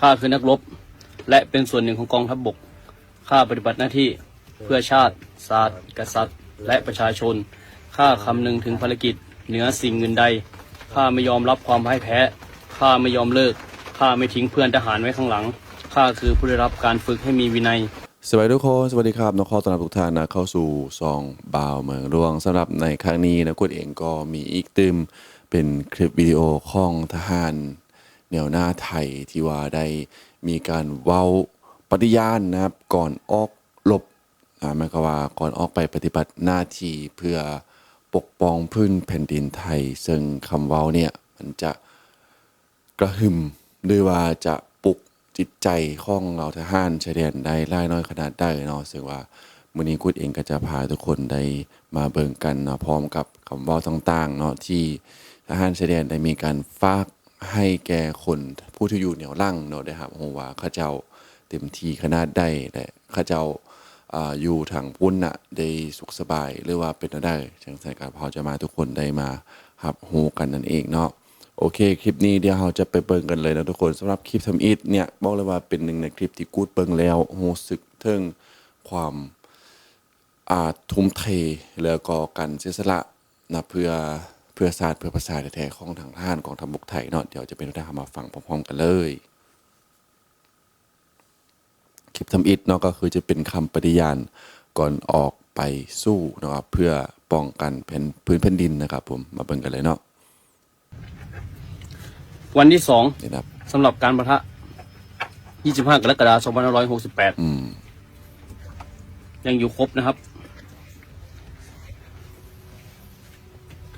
ข้าคือนักรบ และเป็นส่วนหนึ่งของกองทัพบบก ข้าปฏิบัติหน้าที่เพื่อชาติ ศาสตร์ กษัตริย์ และประชาชน ข้าคำนึงถึงภารกิจ เหนือสิ่งอื่นใด ข้าไม่ยอมรับความพ่ายแพ้ ข้าไม่ยอมเลิก ข้าไม่ทิ้งเพื่อนทหารไว้ข้างหลัง ข้าคือผู้ได้รับการฝึกให้มีวินัย สวัสดีทุกคน สวัสดีครับน้องข้อตอนรับทุกท่านนะเข้าสู่ซองบาวเมืองรวงสำหรับในครั้งนี้นะกุดเองก็มีอีกตึมเป็นคลิปวิดีโอของทหาร แนวหน้าไทยที่ว่าได้มีการเว้าปฏิญาณนะครับก่อนออกรบอ่าหมายความว่าก่อนออกไปปฏิบัติหน้าที่เพื่อปกป้องพื้นแผ่นดินไทย ซึ่งคำเว้าเนี่ยมันจะกระหึ่มหรือว่าจะปลุกจิตใจของเราทหารชายแดนได้หล่น้อยขนาดได้เนาะซึ่งว่ามื้อนี้กูดเองก็จะพาทุกคนได้มาเบิ่งกันเนาะพร้อมกับคำเว้าต่างๆเนาะที่ทหารชายแดนได้มีการฝาก ให้แก่คนผู้ที่อยู่เหนียวลั่งเนาะได้ครับว่าเขาเจ้าเต็มที่ขนาดใดและเขาเจ้าอยู่ทางพุ่นน่ะได้สุขสบายหรือว่าเป็นได้จังซั่นก็พอจะมาทุกคนได้มารับรู้กันนั่นเองเนาะโอเค คลิปนี้เดี๋ยวเราจะไปเบิ่งกันเลยนะทุกคนสำหรับคลิปทำอิฐเนี่ยบอกเลยว่าเป็นหนึ่งในคลิปที่กูดเบิ่งแล้วโหสึกเทิงความอาทุ่มเทแล้วก็การเสียสละนะเพื่อ พื่อศาสตร์เพื่อภาษาแท้ๆของทางทหารของทางบกไทยเนาะเดี๋ยวจะเป็นได้มาฟังพร้อมๆกันเลยคลิปทำอิฐเนาะก็คือจะเป็นคำปฏิญาณก่อนออกไปสู้นะครับเพื่อป้องกันแผ่นพื้นแผ่นดินนะครับผมมาเบิ่งกันเลยเนาะวันที่สองนี่นะครับสำหรับการประทะ 25 กรกฎาคม2568อืมยังอยู่ครบนะครับ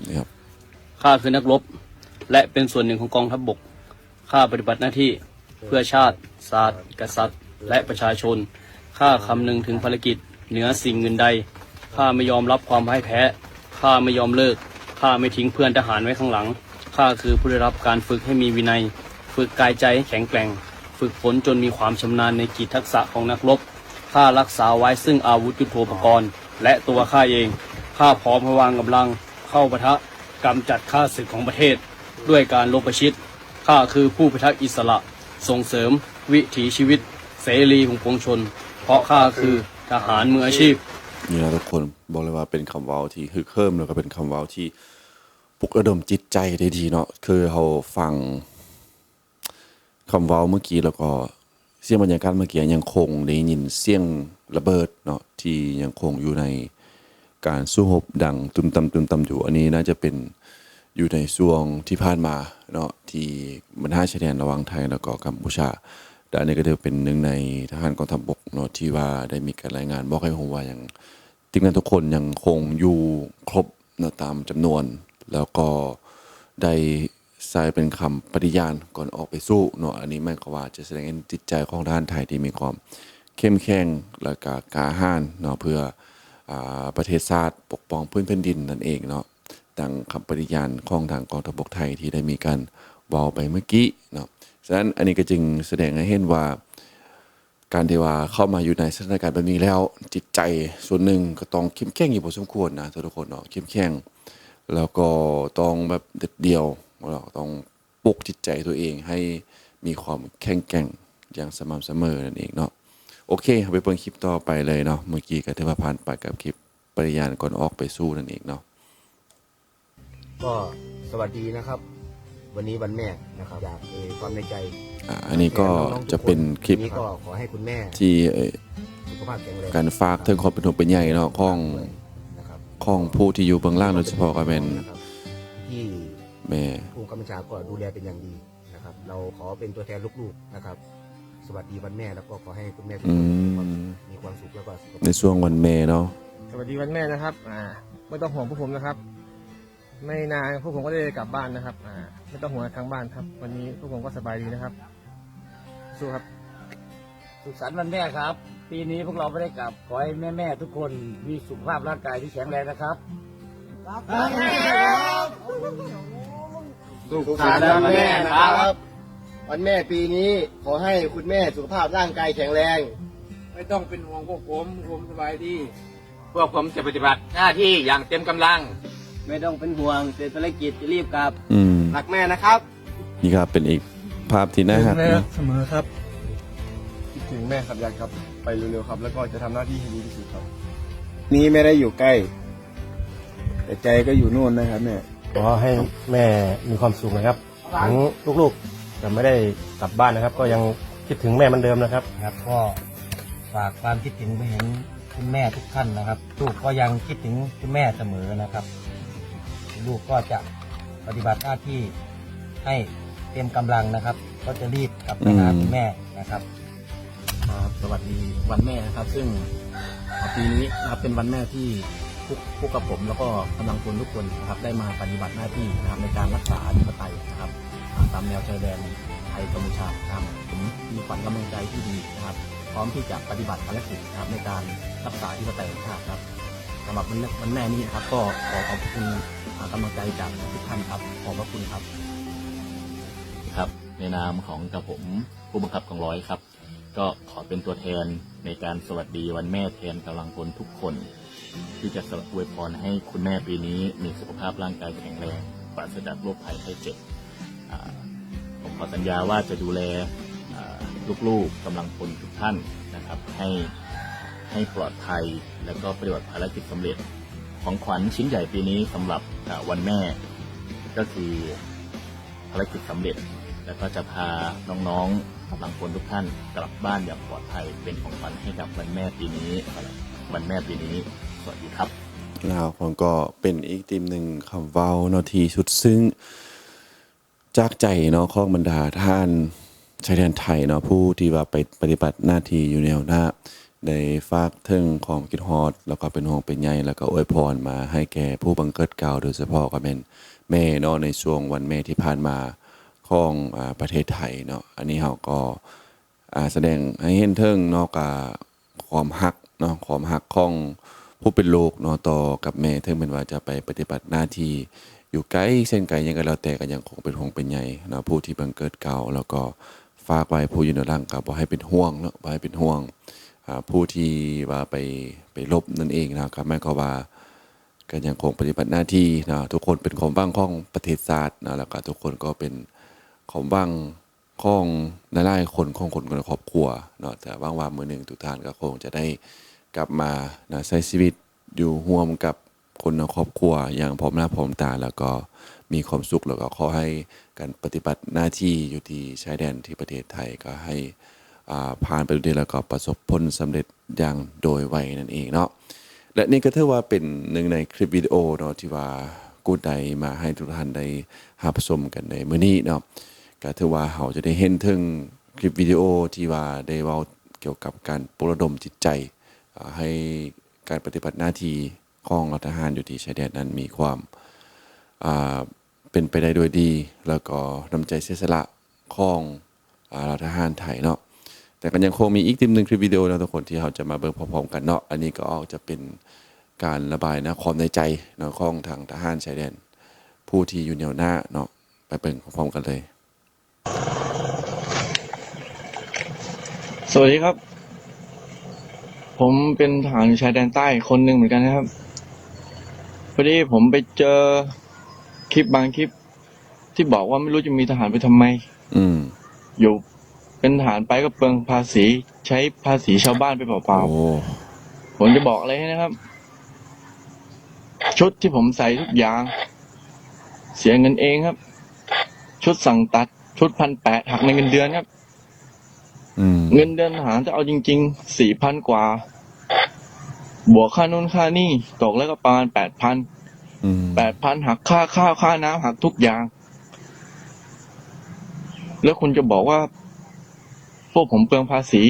นี่ครับ ข้าคือนักรบ และเป็นส่วนหนึ่งของกองทัพบบก ข้าปฏิบัติหน้าที่เพื่อชาติ ศาสตร์ กษัตริย์ และประชาชน ข้าคำนึงถึงภารกิจ เหนือสิ่งอื่นใด ข้าไม่ยอมรับความพ่ายแพ้ ข้าไม่ยอมเลิก ข้าไม่ทิ้งเพื่อนทหารไว้ข้างหลัง ข้าคือผู้ได้รับการฝึกให้มีวินัย ฝึกกายใจให้แข็งแกร่ง ฝึกฝนจนมีความชำนาญในกิจทักษะของนักรบ ข้ารักษาไว้ซึ่งอาวุธยุทโธปกรณ์ และตัวข้าเอง ข้าพร้อมพะวางกำลัง เข้าปะทะ กำจัดข้าศึกของประเทศ ด้วยการลบประชิดข้าคือผู้พิทักษ์อิสระ ส่งเสริม วิถีชีวิต เสรีของปวงชน เพราะข้าคือทหารมืออาชีพนี่นะทุกคนบอกเลยว่าเป็นคำว้าที่ฮึกเฮิมแล้วก็เป็นคำว้าที่ปลุกระดมจิตใจได้ดีเนาะคือเขาฟังคำว้าเมื่อกี้แล้วก็เสียงบรรยากาศเมื่อกี้ยังคงได้ยินเสียงระเบิดเนาะที่ยังคงอยู่ใน การสู้รบดังตุมตำตุมตำอยู่อันนี้น่าจะเป็นอยู่ในช่วงที่ผ่านมาเนาะที่บรรทัดชายแดนระหว่างไทยแล้วก็กัมพูชาแต่อันนี้ก็ถือเป็นหนึ่งในทหารกองทัพบกเนาะที่ว่าได้มีการรายงานบอกให้ผมว่าอย่างทีมงานทุกคนยังคงอยู่ครบเนาะตามจำนวน แล้วก็ได้ใส่เป็นคำปฏิญาณก่อนออกไปสู้เนาะอันนี้หมายความว่าจะแสดงให้จิตใจของทหารไทยที่มีความเข้มแข็งและก็กาหาญเนาะเพื่อ ประเทศชาติปกป้องพื้นแผ่นดินนั่นเองเนาะดังคำปฏิญาณของทางกองทัพบกไทยที่ได้มีการว้าไปเมื่อกี้เนาะฉะนั้นอันนี้ก็จึงแสดงให้เห็นว่าการที่ว่าเข้ามาอยู่ในสถานการณ์แบบนี้แล้วจิตใจส่วนหนึ่งก็ต้องเข้มแข็งอยู่พอสมควรนะทุกคนเนาะเข้มแข็งแล้วก็ต้องแบบเด็ดเดียวเราต้องปลุกจิตใจตัวเองให้มีความแข็งแกร่งอย่างสม่ำเสมอนั่นเองเนาะ โอเคไปเบิ่งคลิปต่อไปเลยเนาะเมื่อกี้ก็ถือว่าผ่านไปกับคลิปปริญาณก่อนออกไปสู้นั่นเองเนาะก็สวัสดีนะครับ วันนี้วันแม่นะครับอยากเอ่ยความในใจอ่าอันนี้ก็จะเป็นคลิปวันนี้ก็ขอให้คุณแม่ที่เอ่อสุขภาพแข็งแรงการฝากถึงความเป็นห่วงเป็นใยเนาะของนะครับของผู้ที่อยู่เบื้องล่างโดยเฉพาะก็เป็นนะครับที่แม่ ผู้กำกับชาก็ดูแลเป็นอย่างดีนะครับ เราขอเป็นตัวแทนลูกๆนะครับ สวัสดีวันแม่แล้วก็ขอให้คุณแม่ทุกอืคนมมีความสุขแล้วก็สุขในภาพช่วงวันแม่เนาะสวัสดีวันแม่นะครับ อ่า ไม่ต้องห่วงพวกผมนะครับ ไม่นานพวกผมก็ได้กลับบ้านนะครับ อ่า ไม่ต้องห่วงทางบ้านครับ วันนี้พวกผมก็สบายดีนะครับ สู้ครับ สุขสันต์วันแม่ครับ ปีนี้พวกเราไม่ได้กลับ ขอให้แม่ๆทุกคนมีสุขภาพร่างกายที่แข็งแรงนะครับ สุขสันต์วันแม่นะครับ วันแม่ปีนี้ขอให้คุณแม่สุขภาพร่างกายแข็งแรง ไม่ต้องเป็นห่วงพวกผมผมสบายดี พวกผมจะปฏิบัติหน้าที่อย่างเต็มกำลัง ไม่ต้องเป็นห่วงเสร็จภารกิจจะรีบกลับอืม รักแม่นะครับ นี่ครับเป็นอีกภาพที่น่าหักแม่เนาะเสมอครับ คิดถึงแม่ครับอยากกลับ ไปเร็วๆครับ แล้วก็จะทำหน้าที่ให้ดีที่สุดครับ นี้ไม่ได้อยู่ใกล้ แต่ใจก็อยู่นู่นนะครับแม่ ขอให้แม่มีความสุขนะครับถึงลูกๆ จะไม่ได้กลับบ้านนะครับ ก็ยังคิดถึงแม่เหมือนเดิมนะครับครับก็ฝากความคิดถึงไปเห็นคุณแม่ทุกท่านนะครับ ลูกก็ยังคิดถึงคุณแม่เสมอนะครับ ลูกก็จะปฏิบัติหน้าที่ให้เต็มกำลังนะครับ ก็จะรีบกลับไปหาคุณแม่นะครับ ครับสวัสดีวันแม่นะครับ ซึ่งปีนี้นะครับเป็นวันแม่ที่พวกพวกกับผม แล้วก็กำลังพลทุกคนนะครับได้มาปฏิบัติหน้าที่นะครับในการรักษาอธิปไตยนะครับ ตามแนวชายแดนไทยกัมพูชาครับผมมีขวัญกำลังใจที่ดีนะครับ พร้อมที่จะปฏิบัติภารกิจนะครับในการรักษาอธิปไตยของชาติครับสำหรับวันแม่วันแม่นี้นะครับ ก็ขอขอบคุณอ่ากำลังใจจากทุกท่านครับ ขอบพระคุณครับ ครับ ในนามของกับผมผู้บังคับกองร้อยครับ ก็ขอเป็นตัวแทนในการสวัสดีวันแม่แทนกำลังพลทุกคน ที่จะสวัสอวยพรให้คุณแม่ปีนี้มีสุขภาพร่างกายแข็งแรงปราศจากโรคภัยไข้เจ็บ ผมขอสัญญาว่าจะดูแลลูกๆกำลังพลทุกท่านนะครับ ให้ให้ปลอดภัยแล้วก็ปฏิบัติภารกิจสำเร็จของขวัญชิ้นใหญ่ปีนี้สำหรับวันแม่ ก็คือภารกิจสำเร็จ แล้วก็จะพาน้องๆกำลังพลทุกท่านกลับบ้านอย่างปลอดภัยเป็นของขวัญให้กับวันแม่ปีนี้วันแม่ปีนี้สวัสดีครับแล้วผมก็เป็นอีกทีมหนึ่งคำเว้านาที่สุดซึ้ง จากใจเนาะของบรรดาท่านชายแดนไทยเนาะผู้ที่ว่าไปปฏิบัติหน้าที่อยู่แนวหน้าได้ฝากถึงของคิดฮอด แล้วก็เป็นห่วงเป็นใยแล้วก็อวยพรมาให้แก่ผู้บังเกิดเก่าโดยเฉพาะก็เป็นแม่เนาะในช่วงวันแม่ที่ผ่านมาของอ่าประเทศไทยเนาะอันนี้เราก็อ่าแสดงให้เห็นถึงเนาะกับความฮักเนาะความฮักของผู้เป็นลูกเนาะต่อกับแม่ถึงเป็นว่าจะไปปฏิบัติหน้าที่ อยู่ไกลเส้นไกลยังก็แล้วแต่ก็ยังคงเป็นห่วงเป็นใยนะผู้ที่บังเกิดเก่าแล้วก็ฝากไว้ผู้อยู่ในร่างก็บ่ให้เป็นห่วงเนาะบ่ให้เป็นห่วงผู้ที่ว่าไปไปลบนั่นเองนะครับแม่ก็ว่าก็ยังคงปฏิบัติหน้าที่นะทุกคนเป็นของบ้างของประเทศชาตินะแล้วก็ทุกคนก็เป็นของบ้างของหลายๆคนของคนในครอบครัวเนาะแต่ว่างว่ามือหนึ่งทุกท่านก็คงจะได้กลับมานะใช้ชีวิตอยู่ร่วมกับ คนในครอบครัวอย่างพร้อมหน้าพร้อมตาแล้วก็มีความสุขแล้วก็ขอให้การปฏิบัติหน้าที่อยู่ที่ชายแดนที่ประเทศไทยก็ให้ผ่านไปด้วยแล้วก็ประสบผลสำเร็จอย่างโดยไวนั่นเองเนาะและนี่ก็ถือว่าเป็นหนึ่งในคลิปวิดีโอเนาะที่ว่ากูดใดมาให้ทุกท่านได้รับชมกันในมื้อนี้เนาะก็ถือว่าเราจะได้เห็นถึงคลิปวิดีโอที่ว่าได้เว้าเกี่ยวกับการปลุกระดมจิตใจ ให้การปฏิบัติหน้าที่ ของรัฐทหารอยู่ที่ชายแดนนั้นมีความเป็นไปได้โดยดี แล้วก็น้ำใจเสียสละของอ่ารัฐทหารไทยเนาะแต่ก็ยังคงมีอีกทีมหนึ่งคลิปวิดีโอนะทุกคนที่เราจะมาเบิ่งพร้อมๆกันเนาะอันนี้ก็จะเป็นการระบายนะความในใจเนาะของทางทหารชายแดน ผู้ที่อยู่แนวหน้าเนาะไปเบิ่งพร้อมๆกันเลย สวัสดีครับ ผมเป็นทหารชายแดนใต้คนหนึ่งเหมือนกันนะครับ พอดีผมไปเจอคลิปบางคลิป ที่บอกว่าไม่รู้จะมีทหารไปทำไม อืม อยู่เป็นทหารไปก็เปลืองภาษี ใช้ภาษีชาวบ้านไปเปล่าโอ้ๆผมจะบอกอะไรให้นะครับ ชุดที่ผมใส่ทุกอย่าง เสียเงินเองครับ ชุดสั่งตัดชุดพันแปดหักในเงินเดือนครับ อืม เงินเดือนทหารจะเอาจริงๆสี่พันกว่า บวกค่านู่นค่านี่ตกแล้วก็ประมาณแปดพันอืมแปดพันหักค่าข้าวค่าน้ำหักทุกอย่าง แล้วคุณจะบอกว่า พวกผมเปลืองภาษี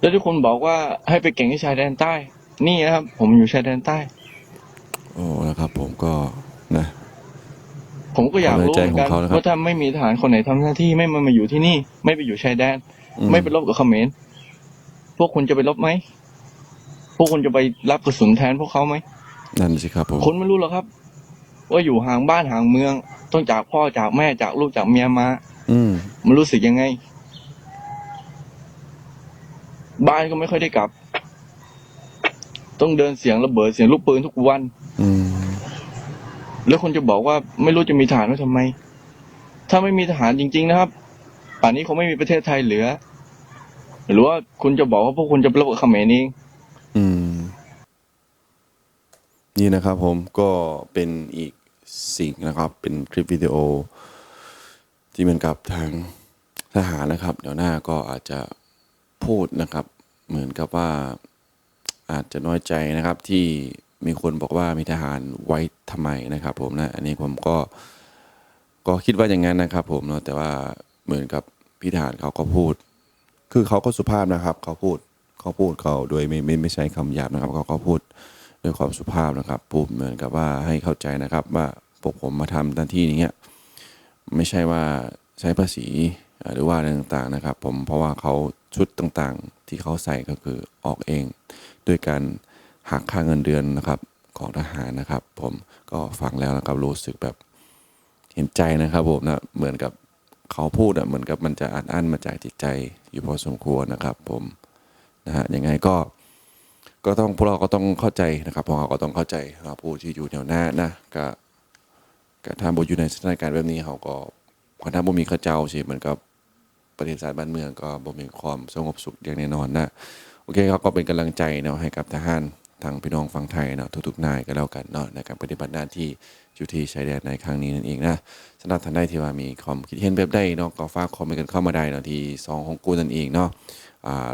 แล้วทุกคนบอกว่าให้ไปเก่งที่ชายแดนใต้ นี่นะครับ ผมอยู่ชายแดนใต้โอ้นะครับ ผมก็นะผมก็อยากรู้เหมือนกันความในใจของเขานะครับว่าถ้าไม่มีทหารคนไหนทำหน้าที่ไม่มามาอยู่ที่นี่ ไม่ไปอยู่ชายแดนอืไม่ไปรบกับเขมรพวกคุณจะไปรบไหม พวกคุณจะไปรับกระสุนแทนพวกเขาไหมนั่นสิครับผมคุณไม่รู้หรอกครับ ว่าอยู่ห่างบ้านห่างเมือง ต้องจากพ่อจากแม่จากลูกจากเมียมาอืมมันรู้สึกยังไง บ้านก็ไม่ค่อยได้กลับ ต้องเดินเสียงระเบิดเสียงลูกปืนทุกวัน อืมแล้วคุณจะบอกว่าไม่รู้จะมีฐานไว้ทำไม ถ้าไม่มีทหารจริง ๆ นะครับ ป่านนี้คงไม่มีประเทศไทยเหลือ หรือว่าคุณจะบอกว่าพวกคุณจะระเบิดเขมรเอง อืม นี่นะครับผมก็เป็นอีกสิ่งนะครับ เป็นคลิปวิดีโอ ที่เหมือนกับทางทหารนะครับ เดี๋ยวหน้าก็อาจจะพูดนะครับ เหมือนกับว่าอาจจะน้อยใจนะครับที่มีคนบอกว่ามีทหารไว้ทำไมนะครับผมนะ อันนี้ผมก็ก็คิดว่าอย่างนั้นนะครับ ผมเนาะแต่ว่าเหมือนกับพี่ทหารเขาก็พูด คือเขาก็สุภาพนะครับ เขาพูด เขาพูดเขาโดยไม่ไม่ไม่ใช้คำหยาบนะครับเขาก็พูดด้วยความสุภาพนะครับพูดเหมือนกับว่าให้เข้าใจนะครับว่าพวกผมมาทำหน้าที่นี้ไม่ใช่ว่าใช้ภาษีหรือว่าอะไรต่างๆนะครับ ผมเพราะว่าเขาชุดต่างๆ ที่เขาใส่ก็คือออกเอง ด้วยการหักค่าเงินเดือนนะครับของทหารนะครับ ผมก็ฟังแล้วนะครับรู้สึกแบบเห็นใจนะครับผมนะเหมือนกับเขาพูดอะเหมือนกับมันจะอัดอั้นมาจากจิตใจอยู่พอสมควรนะครับ ผม นะฮะยังไงก็ ก็ต้องพวกเราก็ต้องเข้าใจนะครับพวกเราก็ต้องเข้าใจผู้ที่อยู่แถวหน้านะก็กถ้าบอยู่ในสถานการณ์แบบนี้เขาก็ถ้าบ่มีข้าเจ้าสิเหมือนกับประเทศชาติบ้านเมืองก็บ่มีความสงบสุขอย่างแน่นอนนะโอเคครับก็เป็นกำลังใจเนาะให้กับทหารทางพี่น้องฝั่งไทยเนาะทุกๆนายก็แล้วกันเนาะในการปฏิบัติหน้าที่อยู่ที่ชายแดนในครั้งนี้นั่นเองนะสำหรับท่านใดที่ว่ามีความคิดเห็นแบบใดเนาะก็ฝากคอมเมนต์กันเข้ามาได้เนาะที่ซองของกูนั่นเองเนาะ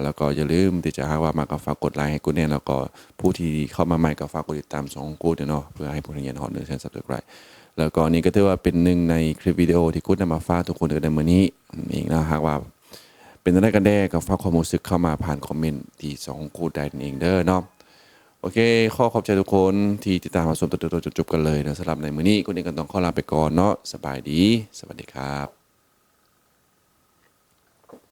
แล้วก็อย่าลืมที่จะหากว่ามาก็ฝากกดไลค์ให้กูเนี่ยแล้วก็ผู้ที่เข้ามาใหม่ก็ฝากกดติดตามซองกูเนี่ยเนาะเพื่อให้ผู้ที่ยันหอนหนึ่งเซนสับสไครแล้วก็นี่ก็ถือว่าเป็นหนึ่งในคลิปวิดีโอที่กูนำมาฝากทุกคนในมื้อนี้เองนะหากว่าเป็นอะไรกันแน่ก็ฝากความรู้สึกเข้ามาผ่านคอมเมนต์ที่ซองกูได้เองเด้อเนาะโอเคขอขอบใจทุกคนที่ติดตามมาชมตัวๆจบๆกันเลยนะสำหรับในมื้อนี้คุณเองก็ต้องขอลาไปก่อนเนาะสบายดี สวัสดีครับ